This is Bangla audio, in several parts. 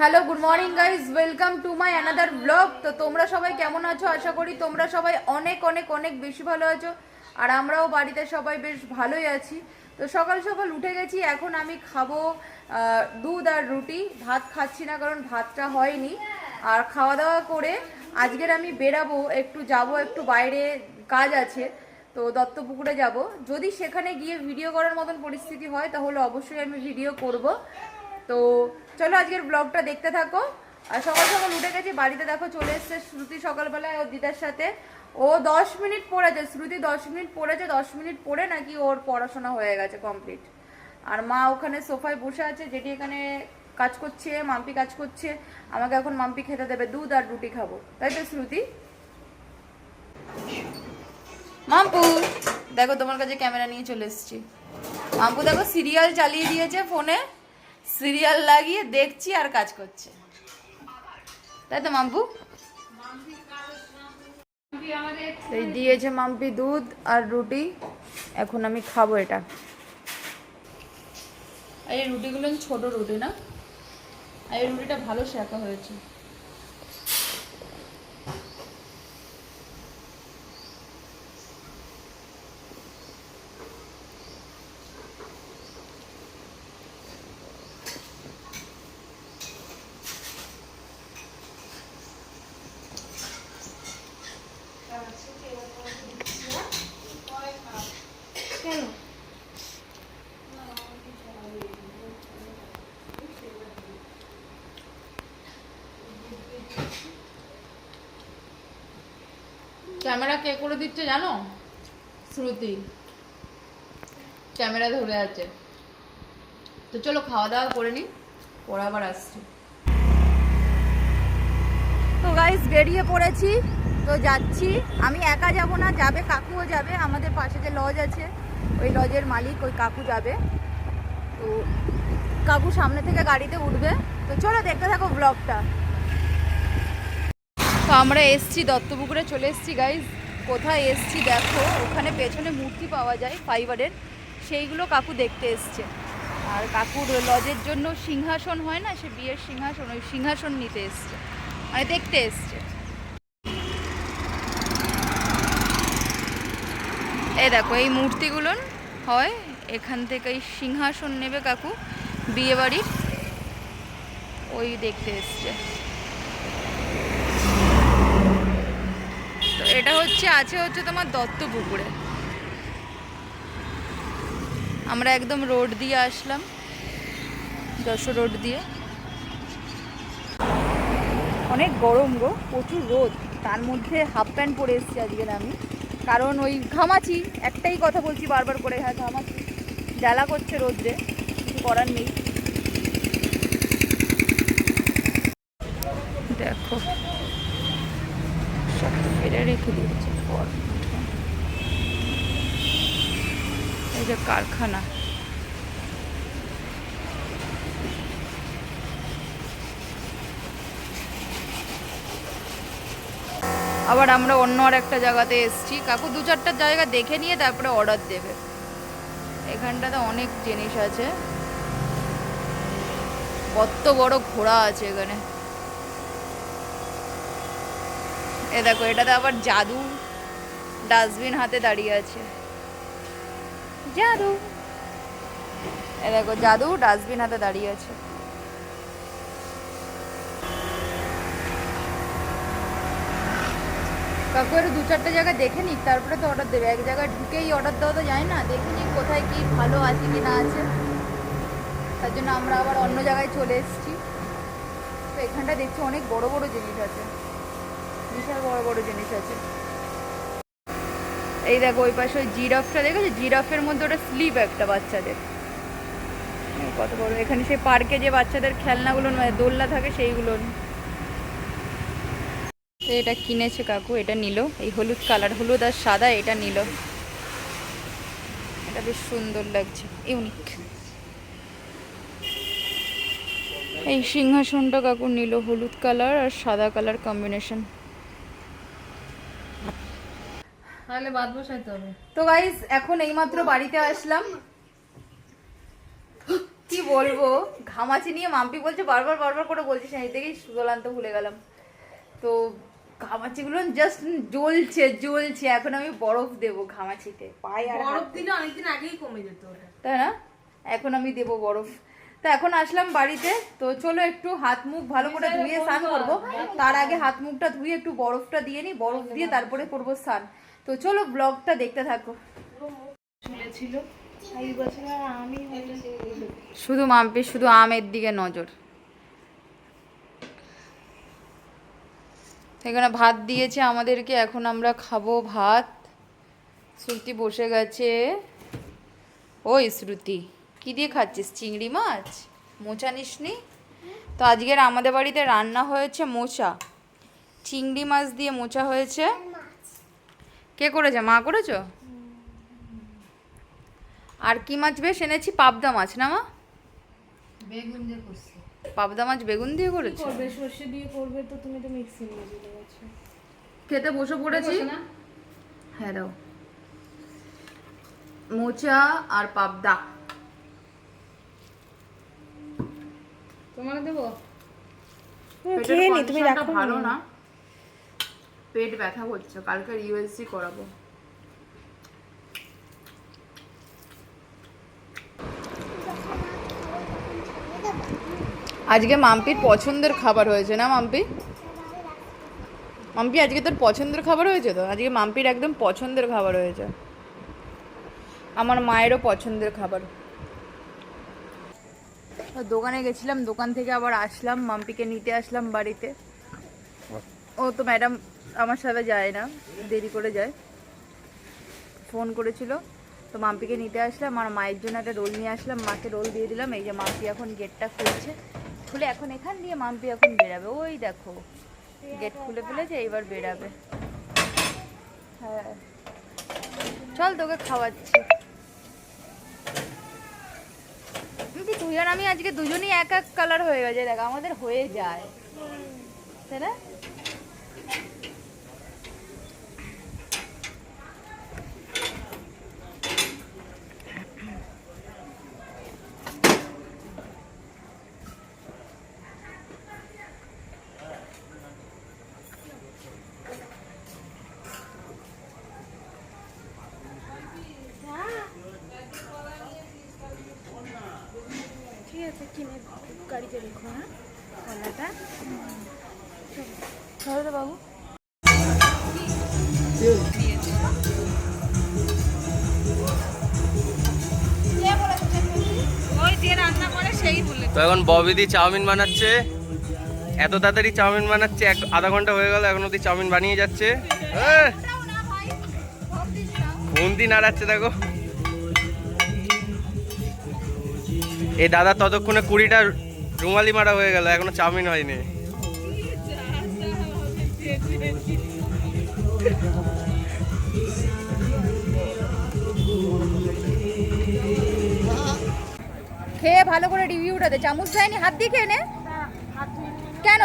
Hello good morning guys welcome to my another blog তো তোমরা সবাই কেমন আছো? আশা করি তোমরা সবাই অনেক অনেক অনেক বেশি ভালো আছো। আর আমরাও বাড়িতে সবাই বেশ ভালোই আছি। তো সকাল সকাল উঠে গেছি। এখন আমি খাব দুধ আর রুটি। ভাত খাচ্ছি না, কারণ ভাতটা হয়নি। আর খাওয়া দাওয়া করে আজকের আমি বেরাবো। একটু যাব, একটু বাইরে কাজ আছে। তো দত্তপুকুরে যাব। যদি সেখানে গিয়ে ভিডিও করার মতন পরিস্থিতি হয়, তাহলে অবশ্যই আমি ভিডিও করব। তো চলো আজকের ব্লগটা দেখতে থাকো। আর সকাল সকাল উঠে গেছি, বাড়িতে দেখো চলে এসছে শ্রুতি সকালবেলায় ওর দিদার সাথে। ও দশ মিনিট পড়েছে, শ্রুতি দশ মিনিট পড়েছে, দশ মিনিট পড়ে নাকি ওর পড়াশোনা হয়ে গেছে কমপ্লিট আর মা ওখানে সোফায় বসে আছে যেটি এখানে কাজ করছে, মাম্পি কাজ করছে, আমাকে এখন মাম্পি খেতে দেবে, দুধ আর রুটি খাব। তাই তো, শ্রুতি? মাম্পু, দেখো তোমার কাছে ক্যামেরা নিয়ে চলে এসেছি। মাম্পু দেখো সিরিয়াল চালিয়ে দিয়েছে ফোনে। সিরিয়াল লাগিয়ে দেখছি আর কাজ করছে। তাই তো মাম্পু? এই দিয়েছে মাম্পি দুধ আর রুটি। এখন আমি খাব এটা। এই রুটিগুলো ছোট রুটি না? আর এই রুটিটা ভালো শেখা হয়েছে। ক্যামেরা কে করে দিচ্ছে জানো? শ্রুতি। ক্যামেরা ধরে আছে। তো চলো খাওয়া দাওয়া করে নি পরে আবার আসছি। তো গাইস বেরিয়ে পড়েছি, তো যাচ্ছি। আমি একা যাব না, যাবে কাকুও যাবে, আমাদের পাশে যে লজ আছে, ওই লজের মালিক, ওই কাকু যাবে। তো কাকু সামনে থেকে গাড়িতে উঠবে। তো চলো দেখতে থাকো ব্লগটা তো আমরা এসছি, দত্তপুকুরে চলে এসছি গাইজ কোথায় এসছি দেখো, ওখানে পেছনে মূর্তি পাওয়া যায় ফাইবারের সেইগুলো কাকু দেখতে এসছে। আর কাকুর লজের জন্য সিংহাসন হয় না, সে বিয়ের সিংহাসন, ওই সিংহাসন নিতে এসছে। মানে দেখতে এসছে। এ দেখো, এই মূর্তিগুলো হয়, এখান থেকে এই সিংহাসন নেবে কাকু বিয়ে বাড়ির ওই দেখতে এসছে। এটা হচ্ছে, আছে হচ্ছে তোমার দত্ত পুকুরে আমরা একদম রোড দিয়ে আসলাম, যশোর রোড দিয়ে। অনেক গরম গো, প্রচুর রোদ। তার মধ্যে হাফ প্যান্ট পরে এসেছি আজকে আমি। কারণ ওই ঘামাচি, একটাই কথা বলছি বারবার করে হ্যাঁ ঘামাচি। জ্বালা করছে রোদ্রে, কিছু করার নেই দেখো সব তো ফেলে রেখে দিয়েছে। এই যে কারখানা। আবার আমরা অন্য আর একটা জায়গাতে এসছি। কাকু, দু চারটা জায়গা দেখে নিয়ে তারপরে অর্ডার দেবে। এখানটাতে অনেক জিনিস আছে। কত বড় ঘোড়া আছে এখানে। এ দেখো, এটাতে আবার জাদু ডাস্টবিন হাতে দাঁড়িয়ে আছে। জাদু। এ দেখো, জাদু ডাস্টবিন হাতে দাঁড়িয়ে আছে। কাকু, একটু দু চারটে জায়গা দেখে নিক, তারপরে তো অর্ডার দেবে। এক জায়গায় ঢুকেই অর্ডার দেওয়া তো যায় না। দেখে নিক কোথায় কি ভালো আছে কি না আছে। তার জন্য আমরা আবার অন্য জায়গায় চলে এসেছি। তো এখানটা দেখছি অনেক বড় বড় জিনিস আছে। বিশাল বড় বড় জিনিস আছে। এই দেখো, ওই পাশে ওই জিরাফটা দেখেছ? জিরাফের মধ্যে ওটা স্লিপ একটা বাচ্চাদের। কত বড়। এখানে সেই পার্কে যে বাচ্চাদের খেলনাগুলো দোলনা থাকে সেইগুলো। এটা কিনেছে কাকু, এটা নিল। এই হলুদ কালার, হলুদ আর সাদা, এটা নিল। এটা বেশ সুন্দর লাগছে, ইউনিক। এই সিংহাসনটা কাকু নিল, হলুদ কালার আর সাদা কালার কম্বিনেশন। তাহলে বাদ বসাইতে হবে। তো গাইস এখন এইমাত্র বাড়িতে আসলাম। কি বলব? ঘামাচি নিয়ে মাম্পি বলছে বারবার বারবার করে বলছিস সুদল ভুলে গেলাম। তো ঘামাচিগুলো জাস্ট জ্বলছে জ্বলছে। এখন আমি বরফ দেবো ঘামাচিতে। পায়ে আর বরফ। দিলে অনেকদিন আগেই কমে যেত তাই না? এখন আমি দেবো বরফ। তো এখন আসলাম বাড়িতে। তো চলো একটু হাত মুখ ভালো করে ধুয়ে স্নান করব। তার আগে হাত মুখটা ধুয়ে একটু বরফটা দিয়ে নিই বরফ দিয়ে তারপরে করব স্নান। তো চলো ব্লগটা দেখতে থাকো। শুধু মাম্পির শুধু আমের দিকে নজর। এখানে ভাত দিয়েছে আমাদেরকে এখন আমরা খাব ভাত। শ্রুতি বসে গেছে। ওই শ্রুতি কি দিয়ে খাচ্ছিস? চিংড়ি মাছ? মোচা নিসনি? তো আজকের আমাদের বাড়িতে রান্না হয়েছে মোচা। চিংড়ি মাছ দিয়ে মোচা হয়েছে। কে করেছে? মা করেছ? আর কি মাছ বেশ এনেছি? পাবদা মাছ না মা? বেগুন দিয়ে করছি। পাবদা মাছ বেগুন দিয়ে করেছ? করবে? সর্ষে দিয়ে করবে তো তুমি তো মিক্সি নিয়ে দিতে গেছো খেতে বসে পড়েছি। না? হ্যাঁ দাও। মোচা আর পাবদা। তোমার দেবো? পেটের কন্ডিশনটা ভালো না। পেট ব্যথা করছে কালকে ইউএসজি করাবো। আজকে মাম্পির পছন্দের খাবার হয়েছে না মাম্পি? মাম্পি আজকে তোর পছন্দের খাবার হয়েছে তো? আজকে মাম্পির একদম পছন্দের খাবার হয়েছে। আমার মায়েরও পছন্দের খাবার। দোকানে গেছিলাম দোকান থেকে আবার আসলাম মাম্পিকে নিতে আসলাম বাড়িতে। ও তো ম্যাডাম আমার সাথে যায় না, দেরি করে যায়। ফোন করেছিল, তো মাম্পিকে নিতে আসলাম, আর মায়ের জন্য একটা রোল নিয়ে আসলাম, মাকে রোল দিয়ে দিলাম, এই যে মাম্পি এখন গেটটা খুলছে। খুলে এখন এখান দিয়ে মাম্পি এখন বেরাবে ওই দেখো গেট খুলে ফেলেছে, এইবার বেরাবে হ্যাঁ। চল তোকে খাওয়াচ্ছি। তুই আর আমি আজকে দুজনেই এক এক কালার হয়ে গেছে, দেখ, আমাদের হয়ে যায়। তাই না ঠিক আছে কিনে গাড়িতে রেখো হ্যাঁ? কলাটা বাবু। তো এখন ববিদি চাউমিন বানাচ্ছে। এত তাড়াতাড়ি চাউমিন বানাচ্ছে এক আধা ঘণ্টা হয়ে গেল এখন অব্দি চাউমিন বানিয়ে যাচ্ছে! বন্দি নাড়াচ্ছে দেখো। এই দাদা ততক্ষণে কুড়িটা রুমালি মারা হয়ে গেল, এখনও চাউমিন হয়নি। খেয়ে ভালো করে রিভিউটা দে। চামচ দেয়নি, হাত দিয়ে খেয়ে নে। কেন?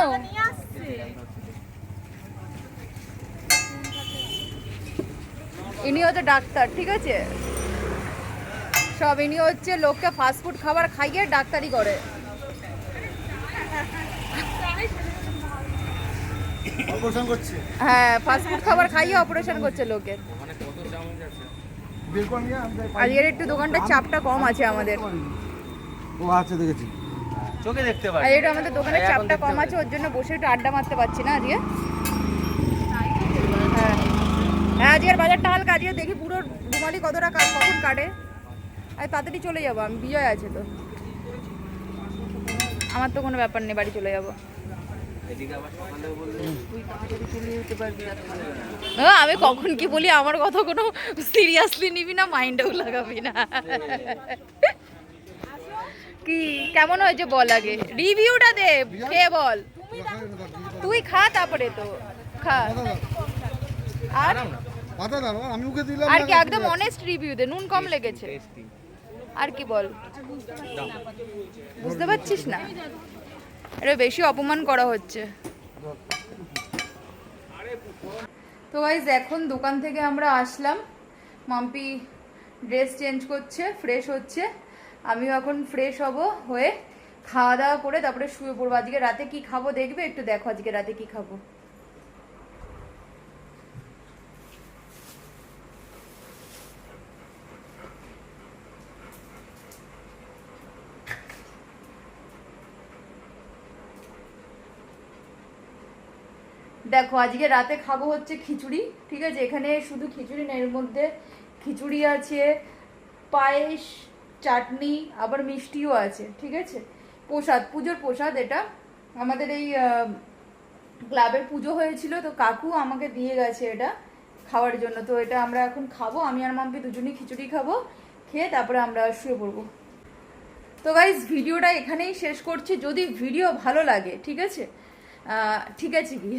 ইনি হচ্ছে ডাক্তার, ঠিক আছে? সব, ইনি হচ্ছে লোককে ফাস্টফুড খাবার খাইয়ে ডাক্তারি করে। অপারেশন করছে। হ্যাঁ ফাস্টফুড খাবার খাইয়ে অপারেশন করছে লোকের যাই। আজকের একটু দোকানটার চাপটা কম আছে আমাদের। ও আচ্ছা দেখেছি। চোখে দেখতে আর পারি এটা আমাদের দোকানের চাপটা কম আছে ওর জন্য বসে একটু আড্ডা মারতে পারছি না আজকে। হ্যাঁ। হ্যাঁ আজকের বাজারটা হালকা আজকে দেখি পুরো রুমালি কতটা কা- কখন কাটে। আর তাড়াতাড়ি চলে যাব আমি বিজয় আছে তো। আমার তো কোনো ব্যাপার নেই বাড়ি চলে যাব। আমি কখন কি বলি, আমার কথা কোনো সিরিয়াসলি নিবি না মাইন্ডেও লাগাবি না। কি, কেমন হয়েছে বল আগে? রিভিউটা দে খেয়ে বল? তুই খা তারপরে তো, খা। আর? আমি ওকে দিলাম আর কি, একদম অনেস্ট রিভিউ দে, নুন কম লেগেছে। আর কি বল? বুঝতে পারছিস না? এটা বেশি অপমান করা হচ্ছে। তো গাইজ এখন দোকান থেকে আমরা আসলাম। মাম্পি ড্রেস চেঞ্জ করছে ফ্রেশ হচ্ছে। আমিও এখন ফ্রেশ হব হয়ে খাওয়া দাওয়া করে তারপরে শুয়ে পড়ব। আজকে রাতে কি খাব দেখবে? একটু দেখো আজকে রাতে কি খাব। দেখো, আজকে রাতে খাব হচ্ছে খিচুড়ি, ঠিক আছে? এখানে শুধু খিচুড়ি না, এর মধ্যে খিচুড়ি আছে, পায়েস, চাটনি, আবার মিষ্টিও আছে, ঠিক আছে? প্রসাদ, পুজোর প্রসাদ এটা। আমাদের এই ক্লাবের পুজো হয়েছিল, তো কাকু আমাকে দিয়ে গেছে এটা খাওয়ার জন্য। তো এটা আমরা এখন খাব, আমি আর মাম্পি দুজনেই খিচুড়ি খাব, খেয়ে তারপরে আমরা শুয়ে পড়ব। তো গাইজ ভিডিওটা এখানেই শেষ করছি। যদি ভিডিও ভালো লাগে, ঠিক আছে? ঠিক আছে কি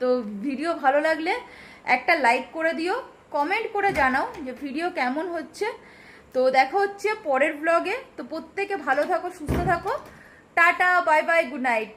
তো ভিডিও ভালো লাগলে একটা লাইক করে দিও কমেন্ট করে জানাও যে ভিডিও কেমন হচ্ছে। তো দেখা হচ্ছে পরের ব্লগে তো প্রত্যেকে ভালো থাকো, সুস্থ থাকো। Tata bye bye good night